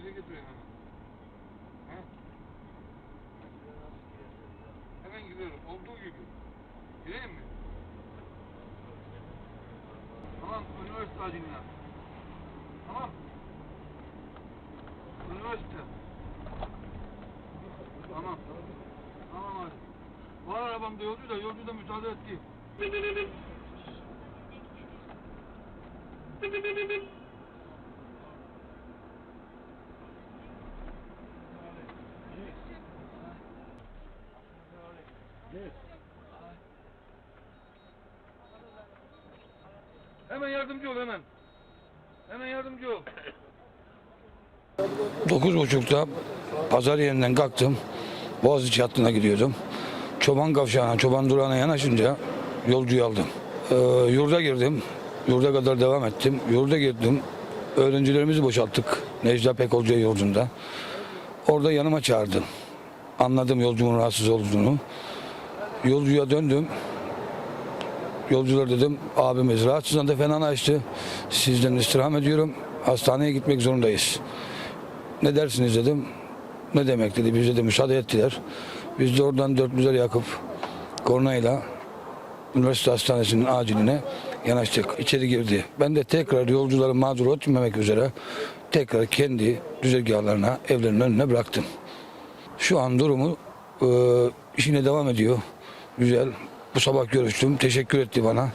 Bize götüreyim hemen. He? Hemen gidiyorum. Olduğu gibi. Gireyim mi? Tamam. Üniversite acilinden. Tamam. Üniversite. Tamam. Tamam hadi. Var arabamda yolcu da yolcu da müsaade etti. Hemen yardımcı ol hemen. Hemen yardımcı ol. Dokuz buçukta pazar yerinden kalktım. Boğaziçi hattına gidiyordum. Çoban kavşağına, çoban durağına yanaşınca yolcuyu aldım. Ee, yurda girdim. Yurda kadar devam ettim. Yurda girdim. Öğrencilerimizi boşalttık. Necla Pekolcu yurdunda. Orada yanıma çağırdım. Anladım yolcumun rahatsız olduğunu. Yolcuya döndüm. Yolcular dedim abimiz rahatsız da fena açtı. Sizden istirham ediyorum. Hastaneye gitmek zorundayız. Ne dersiniz dedim. Ne demek dedi. Bize de müsaade ettiler. Biz de oradan dörtlüler yakıp kornayla üniversite hastanesinin aciline yanaştık. İçeri girdi. Ben de tekrar yolcuları mağdur etmemek üzere tekrar kendi düzegahlarına, evlerinin önüne bıraktım. Şu an durumu e, işine devam ediyor. Güzel. Bu sabah görüştüm. Teşekkür etti bana.